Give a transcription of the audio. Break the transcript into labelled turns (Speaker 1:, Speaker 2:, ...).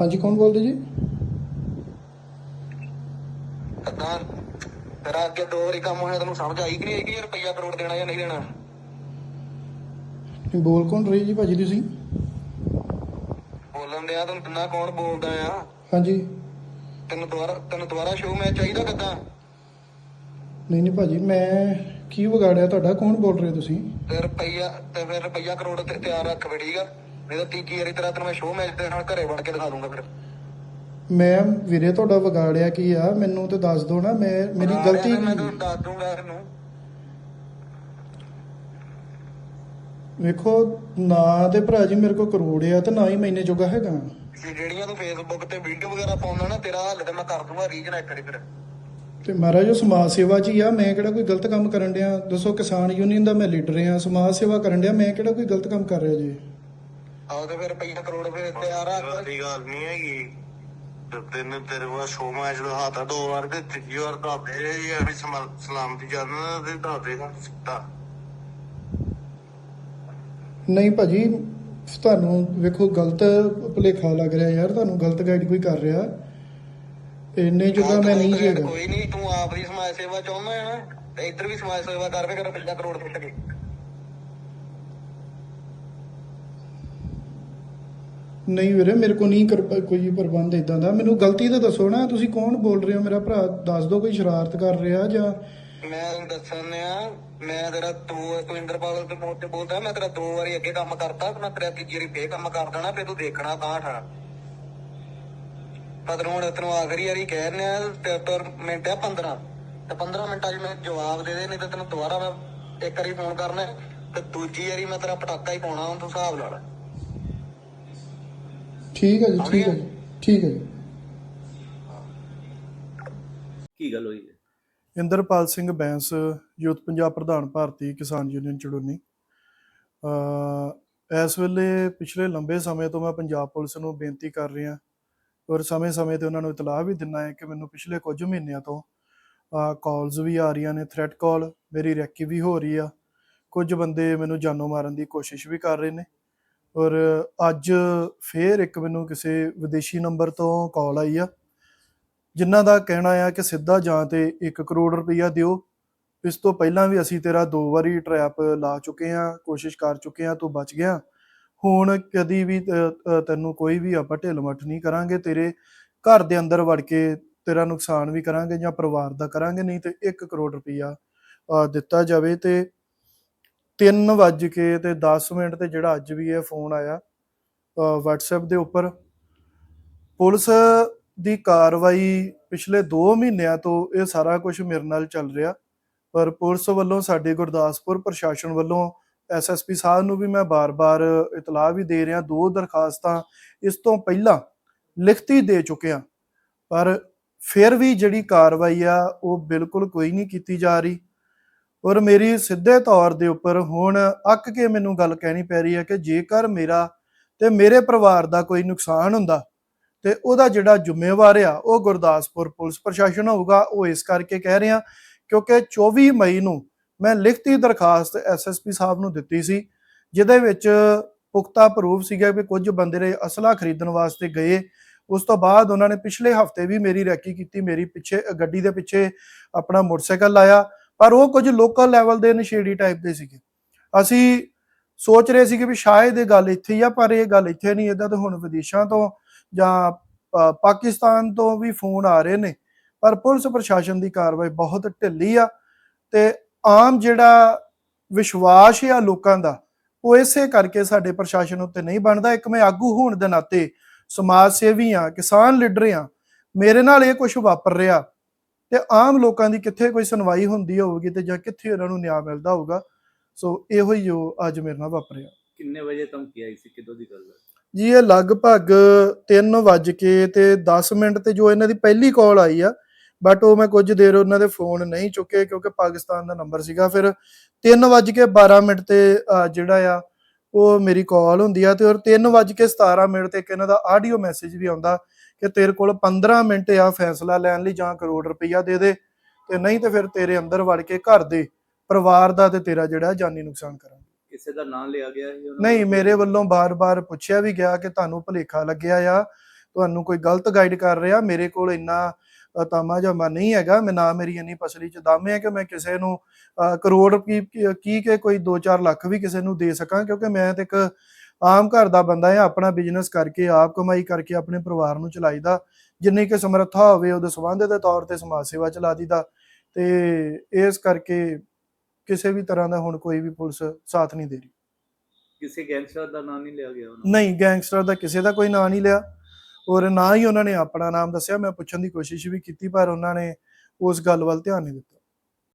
Speaker 1: ਹਾਂਜੀ ਕੌਣ ਬੋਲਦੇ ਜੀ?
Speaker 2: ਕਿੱਦਾਂ ਤੇਰਾ ਅੱਗੇ ਦੋ ਵਾਰੀ ਕੰਮ ਹੋਇਆ ਤੈਨੂੰ ਸਮਝ ਆਈ ਕਿ ਨਹੀਂ ਕਿ ਰੁਪਈਆ ਕਰੋੜ ਦੇਣਾ ਜਾਂ ਨਹੀਂ ਦੇਣਾ?
Speaker 1: ਤੁਸੀਂ ਬੋਲ ਕੌਣ ਰਹੇ ਜੀ ਭਾਜੀ ਤੁਸੀਂ?
Speaker 2: ਬੋਲਣ ਦਿਆ ਤੈਨੂੰ ਕਿੰਨਾ ਕੌਣ ਬੋਲਦਾ ਆ?
Speaker 1: ਹਾਂਜੀ।
Speaker 2: ਤੈਨੂੰ ਦੁਬਾਰਾ ਤੈਨੂੰ ਦੁਬਾਰਾ ਸ਼ੋਅ ਮੈਂ ਚਾਹੀਦਾ ਕਿੱਦਾਂ?
Speaker 1: ਨਹੀਂ ਨਹੀਂ ਭਾਜੀ ਮੈਂ ਕੀ ਵਿਗਾੜਿਆ? ਤੁਹਾਡਾ ਕੌਣ ਬੋਲ ਰਹੇ ਤੁਸੀਂ?
Speaker 2: ਤੇ ਰੁਪਈਆ ਤੇ ਫਿਰ ਰੁਪਈਆ ਕਰੋੜ ਤੇ ਤਿਆਰ ਰੱਖ ਬੈ ਠੀਕ ਆ? ਨਹੀਂ ਤਾਂ ਤੀਜੀ ਵਾਰੀ ਤੇਰਾ ਤੈਨੂੰ ਮੈਂ ਸ਼ੋਅ ਮੈਚ ਦੇ ਨਾਲ ਘਰੇ ਵੜ ਕੇ ਦਿਖਾ ਦੂੰਗਾ ਫਿਰ।
Speaker 1: ਮੈਂ ਵੀਰੇ ਤੁਹਾਡਾ ਵਿਗਾੜਿਆ ਕੀ ਆ? ਮੈਨੂੰ ਤੇ ਦੱਸ ਦਿਓ ਨਾ ਮੈਂ ਮੇਰੀ ਗਲਤੀ
Speaker 2: ਮੈਂ
Speaker 1: ਕੀ
Speaker 2: ਤੈਨੂੰ ਦੱਸ ਦੂੰਗਾ ਤੈਨੂੰ
Speaker 1: ਵੇਖੋ ਨਾ ਤੇ ਭਰਾ ਜੀ ਮੇਰੇ ਕੋਲ ਕਰੋੜ ਆ ਤੇ ਨਾ ਹੀ ਮਹੀਨੇ ਜੋਗਾ ਹੈਗਾ।
Speaker 2: ਜੇ ਜਿਹੜੀਆਂ ਤੂੰ ਫੇਸਬੁੱਕ ਤੇ ਵੀਡੀਓ ਵਗੈਰਾ ਪਾਉਂਦਾ ਨਾ ਤੇਰਾ ਹੱਲ ਤੇ ਮੈਂ ਕਰ ਦੂੰਗਾ ਰੀਜਨ ਇੱਕ ਵਾਰੀ ਫਿਰ।
Speaker 1: ਤੇ ਮਹਾਰਾਜ ਉਹ ਸਮਾਜ ਸੇਵਾ 'ਚ ਹੀ ਆ। ਮੈਂ ਕਿਹੜਾ ਕੋਈ ਗਲਤ ਕੰਮ ਕਰਨ ਡਿਆ? ਦੱਸੋ ਕਿਸਾਨ ਯੂਨੀਅਨ ਦਾ ਮੈਂ ਲੀਡਰ ਆ ਸਮਾਜ ਸੇਵਾ ਕਰਨ ਡਿਆ। ਮੈਂ ਕਿਹੜਾ ਕੋਈ ਗਲਤ ਕੰਮ ਕਰ ਰਿਹਾ ਜੀ?
Speaker 2: ਤੇ ਫਿਰ ਰੁਪਈਆ ਕਰੋੜ ਫਿਰ ਤਿਆਰ ਰੱਖ
Speaker 3: ਦੀ ਗੱਲ ਨਹੀਂ ਹੈਗੀ। ਤੇ ਤੈਨੂੰ ਤੇਰੇ ਕੋਲ ਸ਼ੋ ਮੈਚ ਦਾ ਹੱਥ ਆ ਦੋ ਵਾਰ ਤੇ ਤੀਜੀ ਵਾਰ ਦੇ ਇਹ ਵੀ ਸਲਾਮਤੀ ਜਾਨ ਤੇ ਦੇਗਾ ਸਿੱਧਾ
Speaker 1: ਨਹੀਂ ਭਾਜੀ ਤੁਹਾਨੂੰ ਵੇਖੋ ਗਲਤ ਭੁਲੇਖਾ ਲੱਗ ਰਿਹਾ ਯਾਰ ਤੁਹਾਨੂੰ ਗਲਤ ਗਾਈਡ ਕੋਈ ਕਰ ਰਿਹਾ। ਇੰਨੇ ਜੋਗਾ ਮੈਂ ਨਹੀਂ ਜੀ ਹੈਗਾ।
Speaker 2: ਕੋਈ ਨਹੀਂ ਤੂੰ ਆਪ ਦੀ ਸਮਾਜ ਸੇਵਾ ਚਾਹੁੰਦਾ ਹੈ ਨਾ ਤੇ ਇੱਧਰ ਵੀ ਸਮਾਜ ਸੇਵਾ ਕਰ ਵੇ ਕਰ ਰੁਪਈਆ ਕਰੋੜ ਫੁੱਟ ਕੇ
Speaker 1: ਨਹੀਂ ਵੀਰੇ ਮੇਰੇ ਕੋ ਨਹੀਂ ਕਰ ਕੋਈ ਪ੍ਰਬੰਧ ਇਦਾਂ ਦਾ। ਮੈਨੂੰ ਗਲਤੀ ਤਾਂ ਦੱਸੋ ਨਾ ਤੁਸੀਂ ਕੌਣ ਬੋਲ ਰਹੇ ਹੋ? ਮੇਰਾ ਭਰਾ ਦੱਸ ਦਿਓ ਕੋਈ ਸ਼ਰਾਰਤ ਕਰ ਰਿਹਾ ਜਾਂ?
Speaker 2: ਮੈਂ ਤੈਨੂੰ ਦੱਸਣ ਆ ਮੈਂ ਤੇਰਾ ਦੋ ਕੁਇੰਦਰਪਾਲ ਦੇ ਮੋੜ ਤੇ ਬੋਲਦਾ ਮੈਂ ਤੇਰਾ ਦੋ ਵਾਰੀ ਅੱਗੇ ਕੰਮ ਕਰਤਾ ਤੇ ਮੈਂ ਤੇਰਾ ਤੀਜੀ ਵਾਰੀ ਫੇਰ ਕੰਮ ਕਰ ਦੇਣਾ ਫੇਰ ਤੂੰ ਦੇਖਣਾ ਤਾਂ ਠਾ ਪਰ ਹੁਣ ਤੈਨੂੰ ਆਖਰੀ ਵਾਰੀ ਕਹਿ ਰਿਹਾ ਤੇ ਤੁਰ ਮਿੰਟ ਆ 15 ਤੇ 15 ਮਿੰਟਾਂ 'ਚ ਮੈਂ ਜਵਾਬ ਦੇ ਦੇ ਨਹੀਂ ਤੇ ਤੈਨੂੰ ਦੁਬਾਰਾ ਮੈਂ ਇੱਕ ਵਾਰੀ ਫੋਨ ਕਰਨਾ ਹੈ, ਤੇ ਦੂਜੀ ਵਾਰੀ ਮੈਂ ਤੇਰਾ ਪਟਾਕਾ ਹੀ ਪਾਉਣਾ ਹੁਣ ਤੂੰ ਹਿਸਾਬ ਲਾ ਲੈ।
Speaker 1: ਠੀਕ ਹੈ ਜੀ ਠੀਕ ਹੈ ਜੀ ਠੀਕ ਹੈ ਜੀ।
Speaker 4: ਕੀ ਗੱਲ ਹੋਈ? ਹੈ
Speaker 1: ਇੰਦਰਪਾਲ ਸਿੰਘ ਬੈਂਸ ਯੂਥ ਪੰਜਾਬ ਪ੍ਰਧਾਨ ਭਾਰਤੀ ਕਿਸਾਨ ਯੂਨੀਅਨ ਚੜੂਨੀ। ਅ ਇਸ ਵੇਲੇ ਪਿਛਲੇ ਲੰਬੇ ਸਮੇਂ ਤੋਂ ਮੈਂ ਪੰਜਾਬ ਪੁਲਿਸ ਨੂੰ ਬੇਨਤੀ ਕਰ ਰਿਹਾ ਔਰ ਸਮੇਂ-ਸਮੇਂ ਤੇ ਉਹਨਾਂ ਨੂੰ ਇਤਲਾਹ ਵੀ ਦਿੰਨਾ ਹੈ ਕਿ ਮੈਨੂੰ ਪਿਛਲੇ ਕੁਝ ਮਹੀਨਿਆਂ ਤੋਂ ਕਾਲਸ ਵੀ ਆ ਰਹੀਆਂ ਨੇ ਥ੍ਰੈਟ ਕਾਲ ਮੇਰੀ ਰੈਕੀ ਵੀ ਹੋ ਰਹੀ ਆ। ਕੁਝ ਬੰਦੇ ਮੈਨੂੰ ਜਾਨੋਂ ਮਾਰਨ ਦੀ ਕੋਸ਼ਿਸ਼ ਵੀ ਕਰ ਰਹੇ ਨੇ। ਔਰ ਅੱਜ ਫੇਰ ਇੱਕ ਮੈਨੂੰ ਕਿਸੇ ਵਿਦੇਸ਼ੀ ਨੰਬਰ ਤੋਂ ਕਾਲ ਆਈ ਆ, ਜਿਨ੍ਹਾਂ ਦਾ ਕਹਿਣਾ ਆ ਕਿ ਸਿੱਧਾ ਜਾਂ ਤੇ 1 ਕਰੋੜ ਰੁਪਈਆ ਦਿਓ। ਇਸ ਤੋਂ ਪਹਿਲਾਂ ਵੀ ਅਸੀਂ ਤੇਰਾ ਦੋ ਵਾਰੀ ਟਰੈਪ ਲਾ ਚੁੱਕੇ ਆ, ਕੋਸ਼ਿਸ਼ ਕਰ ਚੁੱਕੇ ਆ, ਤੂੰ ਬਚ ਗਿਆ। ਹੁਣ ਕਦੀ ਵੀ ਤੈਨੂੰ ਕੋਈ ਵੀ ਆਪਾਂ ਢਿੱਲ ਮੱਠ ਨਹੀਂ ਕਰਾਂਗੇ, ਤੇਰੇ ਘਰ ਦੇ ਅੰਦਰ ਵੜ ਕੇ ਤੇਰਾ ਨੁਕਸਾਨ ਵੀ ਕਰਾਂਗੇ ਜਾਂ ਪਰਿਵਾਰ ਦਾ ਕਰਾਂਗੇ, ਨਹੀਂ ਤੇ 1 ਕਰੋੜ ਰੁਪਈਆ ਦਿੱਤਾ ਜਾਵੇ ਤੇ 3 ਵੱਜ ਕੇ ਤੇ 10 ਮਿੰਟ ਤੇ ਜਿਹੜਾ ਅੱਜ ਵੀ ਇਹ ਫੋਨ ਆਇਆ ਅ, WhatsApp ਦੇ ਉੱਪਰ ਪੁਲਿਸ ਦੀ ਕਾਰਵਾਈ ਪਿਛਲੇ 2 ਮਹੀਨਿਆਂ ਤੋਂ ਇਹ ਸਾਰਾ ਕੁਝ ਮੇਰੇ ਨਾਲ ਚੱਲ ਰਿਹਾ। ਪਰ ਪੁਲਿਸ ਵੱਲੋਂ ਸਾਡੇ ਗੁਰਦਾਸਪੁਰ ਪ੍ਰਸ਼ਾਸਨ ਵੱਲੋਂ ਐਸਐਸਪੀ ਸਾਹਿਬ ਨੂੰ ਵੀ ਮੈਂ ਬਾਰ-ਬਾਰ ਇਤਲਾਹ ਵੀ ਦੇ ਰਿਹਾ ਦੋ ਦਰਖਾਸਤਾਂ ਇਸ ਤੋਂ ਪਹਿਲਾਂ ਲਿਖਤੀ ਦੇ ਚੁੱਕਿਆ ਪਰ ਫਿਰ ਵੀ ਜਿਹੜੀ ਕਾਰਵਾਈ ਆ ਉਹ ਬਿਲਕੁਲ ਕੋਈ ਨਹੀਂ ਕੀਤੀ ਜਾ ਰਹੀ। ਔਰ ਮੇਰੀ ਸਿੱਧੇ ਤੌਰ ਦੇ ਉੱਪਰ ਹੁਣ ਅੱਕ ਕੇ ਮੈਨੂੰ ਗੱਲ ਕਹਿਣੀ ਪੈ ਰਹੀ ਹੈ ਕਿ ਜੇਕਰ ਮੇਰਾ ਤੇ ਮੇਰੇ ਪਰਿਵਾਰ ਦਾ ਕੋਈ ਨੁਕਸਾਨ ਹੁੰਦਾ ਤੇ ਉਹਦਾ ਜਿਹੜਾ ਜ਼ਿੰਮੇਵਾਰ ਆ, ਉਹ ਗੁਰਦਾਸਪੁਰ ਪੁਲਿਸ ਪ੍ਰਸ਼ਾਸਨ ਹੋਊਗਾ, ਉਹ ਇਸ ਕਰਕੇ ਕਹਿ ਰਿਹਾ ਕਿਉਂਕਿ 24 ਮਈ ਨੂੰ ਮੈਂ ਲਿਖਤੀ ਦਰਖਾਸਤ ਐਸਐਸਪੀ ਸਾਹਿਬ ਨੂੰ ਦਿੱਤੀ ਸੀ, ਜਿਹਦੇ ਵਿੱਚ ਪੁਖਤਾ ਪ੍ਰੂਫ ਸੀਗਾ ਕਿ ਕੁਝ ਬੰਦੇ ਨੇ ਅਸਲਾ ਖਰੀਦਣ ਵਾਸਤੇ ਗਏ। ਉਸ ਤੋਂ ਬਾਅਦ ਉਹਨਾਂ ਨੇ ਪਿਛਲੇ ਹਫ਼ਤੇ ਵੀ ਮੇਰੀ ਰੈਕੀ ਕੀਤੀ, ਮੇਰੀ ਪਿੱਛੇ ਗੱਡੀ ਦੇ ਪਿੱਛੇ ਆਪਣਾ ਮੋਟਰਸਾਈਕਲ ਲਾਇਆ। ਪਰ ਉਹ ਕੁਝ ਲੋਕਲ ਲੈਵਲ ਦੇ ਨਸ਼ੇੜੀ ਟਾਈਪ ਦੇ ਸੀਗੇ। ਅਸੀਂ ਸੋਚ ਰਹੇ ਸੀ ਕਿ ਵੀ ਸ਼ਾਇਦ ਇਹ ਗੱਲ ਇੱਥੇ ਹੀ ਆ, ਪਰ ਇਹ ਗੱਲ ਇੱਥੇ ਨਹੀਂ, ਇਦਾਂ ਤਾਂ ਹੁਣ ਵਿਦੇਸ਼ਾਂ ਤੋਂ ਜਾਂ ਪਾਕਿਸਤਾਨ ਤੋਂ ਵੀ ਫੋਨ ਆ ਰਹੇ ਨੇ। ਪਰ ਪੁਲਿਸ ਪ੍ਰਸ਼ਾਸਨ ਦੀ ਕਾਰਵਾਈ ਬਹੁਤ ਢਿੱਲੀ ਆ ਤੇ ਆਮ ਜਿਹੜਾ ਵਿਸ਼ਵਾਸ ਆ ਲੋਕਾਂ ਦਾ, ਉਹ ਇਸੇ ਕਰਕੇ ਸਾਡੇ ਪ੍ਰਸ਼ਾਸਨ ਉੱਤੇ ਨਹੀਂ ਬਣਦਾ। ਇੱਕ ਮੈਂ ਆਗੂ ਹੋਣ ਦੇ ਨਾਤੇ ਸਮਾਜ ਸੇਵੀ ਆ, ਕਿਸਾਨ ਲੀਡਰ ਆ, ਮੇਰੇ ਨਾਲ ਇਹ ਕੁਝ ਵਾਪਰ ਰਿਹਾ। ਤੇ ਆਮ ਲੋਕਾਂ ਦੀ ਕਿੱਥੇ ਕੋਈ ਸੁਣਵਾਈ ਹੁੰਦੀ ਹੋਊਗੀ ਤੇ ਜਾਂ ਕਿੱਥੇ ਉਹਨਾਂ ਨੂੰ ਨਿਆਂ ਮਿਲਦਾ ਹੋਊਗਾ ਸੋ ਇਹੋ ਹੀ ਜੋ ਅੱਜ ਮੇਰੇ ਨਾਲ ਵਾਪਰਿਆ।
Speaker 4: ਕਿੰਨੇ ਵਜੇ ਧਮਕੀ ਆਈ ਸੀ? ਕਿਦੋਂ ਦੀ ਗੱਲ ਹੈ?
Speaker 1: ਜੀ ਇਹ ਲਗਭਗ 3 ਵੱਜ ਕੇ ਤੇ 10 ਮਿੰਟ ਤੇ ਜੋ ਇਹਨਾਂ ਦੀ ਪਹਿਲੀ ਕਾਲ ਆਈ ਆ ਬਟ ਉਹ ਮੈਂ ਕੁਝ ਦੇਰ ਉਹਨਾਂ ਦੇ ਫੋਨ ਨਹੀਂ ਚੁੱਕੇ ਕਿਉਂਕਿ ਪਾਕਿਸਤਾਨ ਦਾ ਨੰਬਰ ਸੀਗਾ ਫਿਰ 3 ਵੱਜ ਕੇ 12 ਮਿੰਟ ਤੇ ਜਿਹੜਾ ਆ ਉਹ ਮੇਰੀ ਕਾਲ ਹੁੰਦੀ ਆ ਤੇ ਔਰ 3 ਵੱਜ ਕੇ 17 ਮਿੰਟ ਤੇ ਇੱਕ ਇਹਨਾਂ ਦਾ ਆਡੀਓ ਮੈਸੇਜ ਵੀ ਆਉਂਦਾ ਕਿ ਤੇਰੇ ਕੋਲ 15 ਮਿੰਟ ਆ ਫੈਸਲਾ ਲੈਣ ਲਈ ਜਾਂ ਕਰੋੜ ਰੁਪਈਆ ਦੇ ਦੇ ਤੇ ਨਹੀਂ ਤੇ ਫਿਰ ਤੇਰੇ ਅੰਦਰ ਵੜ ਕੇ ਘਰ ਦੇ ਪਰਿਵਾਰ ਦਾ ਤੇ ਤੇਰਾ ਜਿਹੜਾ ਜਾਨੀ ਨੁਕਸਾਨ ਕਰਾਂਗੇ
Speaker 4: ਕਿਸੇ ਦਾ ਨਾਮ ਲਿਆ ਗਿਆ ਉਹਨਾਂ
Speaker 1: ਨਹੀਂ? ਮੇਰੇ ਵੱਲੋਂ ਬਾਰ-ਬਾਰ ਪੁੱਛਿਆ ਵੀ ਗਿਆ ਕਿ ਤੁਹਾਨੂੰ ਭੁਲੇਖਾ ਲੱਗਿਆ ਆ ਤੁਹਾਨੂੰ ਕੋਈ ਗਲਤ ਗਾਈਡ ਕਰ ਰਿਹਾ ਮੇਰੇ ਕੋਲ ਇੰਨਾ ਤਾਮਾ ਜਮਾ ਨਹੀਂ ਹੈਗਾ ਮੈਂ ਨਾ ਮੇਰੀ ਇੰਨੀ ਪਸਲੀ ਚ ਦਮ ਹੈ ਕਿ ਮੈਂ ਕਿਸੇ ਨੂੰ ਕਰੋੜ ਕੀ- ਕੀ ਕਿ ਕੋਈ 2-4 ਲੱਖ ਵੀ ਕਿਸੇ ਨੂੰ ਦੇ ਸਕਾਂ ਕਿਉਂਕਿ ਮੈਂ ਤੇ ਇੱਕ ਆਮ ਘਰ ਦਾ ਬੰਦਾ ਹਾਂ ਆਪਣਾ ਬਿਜ਼ਨਸ ਕਰਕੇ ਆਪ ਕਮਾਈ ਕਰਕੇ ਆਪਣੇ ਪਰਿਵਾਰ ਨੂੰ ਚਲਾਈਦਾ। ਜਿੰਨੀ ਕਿ ਸਮਰੱਥਾ ਹੋਵੇ ਉਹਦੇ ਸੰਬੰਧ ਦੇ ਤੌਰ ਤੇ ਸਮਾਜ ਸੇਵਾ ਚਲਾ ਦੀਦਾ ਤੇ ਇਸ ਕਰਕੇ ਕਿਸੇ ਵੀ ਤਰ੍ਹਾਂ ਦਾ ਹੁਣ ਕੋਈ ਵੀ ਪੁਲਿਸ ਸਾਥ ਨਹੀਂ ਦੇ ਰਹੀ।
Speaker 4: ਕਿਸੇ ਗੈਂਗਸਟਰ ਦਾ ਨਾਮ ਨਹੀਂ ਲਿਆ ਗਿਆ ਉਹਨਾਂ
Speaker 1: ਨਹੀਂ ਗੈਂਗਸਟਰ ਦਾ ਕਿਸੇ ਦਾ ਕੋਈ ਨਾਂ ਨਹੀਂ ਲਿਆ। ਔਰ ਨਾ ਹੀ ਉਹਨਾਂ ਨੇ ਆਪਣਾ ਨਾਮ ਦੱਸਿਆ। ਮੈਂ ਪੁੱਛਣ ਦੀ ਕੋਸ਼ਿਸ਼ ਵੀ ਕੀਤੀ ਪਰ ਉਹਨਾਂ ਨੇ ਉਸ ਗੱਲ ਵੱਲ ਧਿਆਨ ਨਹੀਂ ਦਿੱਤਾ।